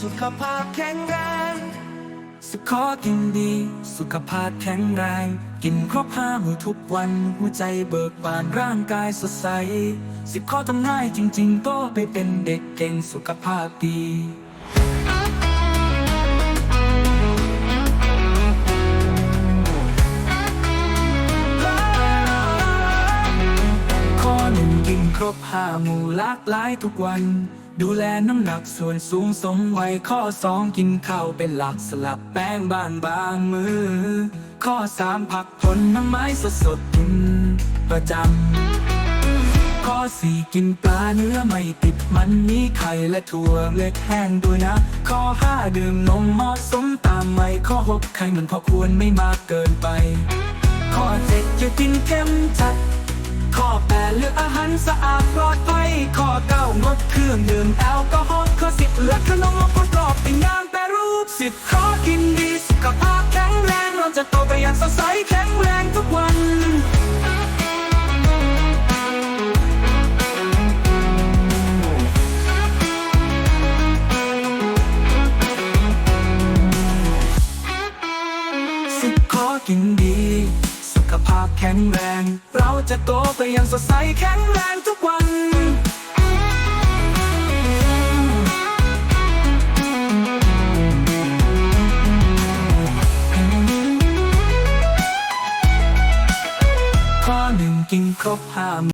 สุขภาพแข็งแรงสุขขอกินดี สุขภาพแข็งแรง กินครบห้ามือทุกวัน หัวใจเบิกบานร่างกายสดใส สิบข้อทำง่ายจริงๆโตไปเป็นเด็กเก่งสุขภาพดีข้อหนึ่งกินครบห้าหมู่หลากหลายทุกวัน ดูแลน้ำหนักส่วนสูงสมวัยข้อสองกินข้าวเป็นหลักสลับแป้งบ้านบางมือ ข้อสามผักผลน้ำไม้สดสดๆกินประจำ ข้อสี่กินปลาเนื้อไม่ติดมันมีไข่และถั่วเล็กแห้งด้วยนะ ข้อห้าดื่มนมเหมาะสมตามไม่ข้อหกไข่มันพอควรไม่มากเกินไป ข้อเจ็ดอย่ากินเค็มจัด ข้อแปดเลือกอาหารสะอาดปลอดภัยข้อเก้างดเครื่องดื่มแอลกอฮอล์ข้อสิบเลือกขนมกรอบป็นงานแปรรูปสิบข้อกินดีสุขภาพแข็งแรงเราจะโตไปอย่างสดใสแข็งแรงทุกวันสิบข้อกินดี ภาพแข็งแรง เราจะโตไปอย่างสดใสแข็งแรงทุกวันข้อหนึ่งกินครบห้า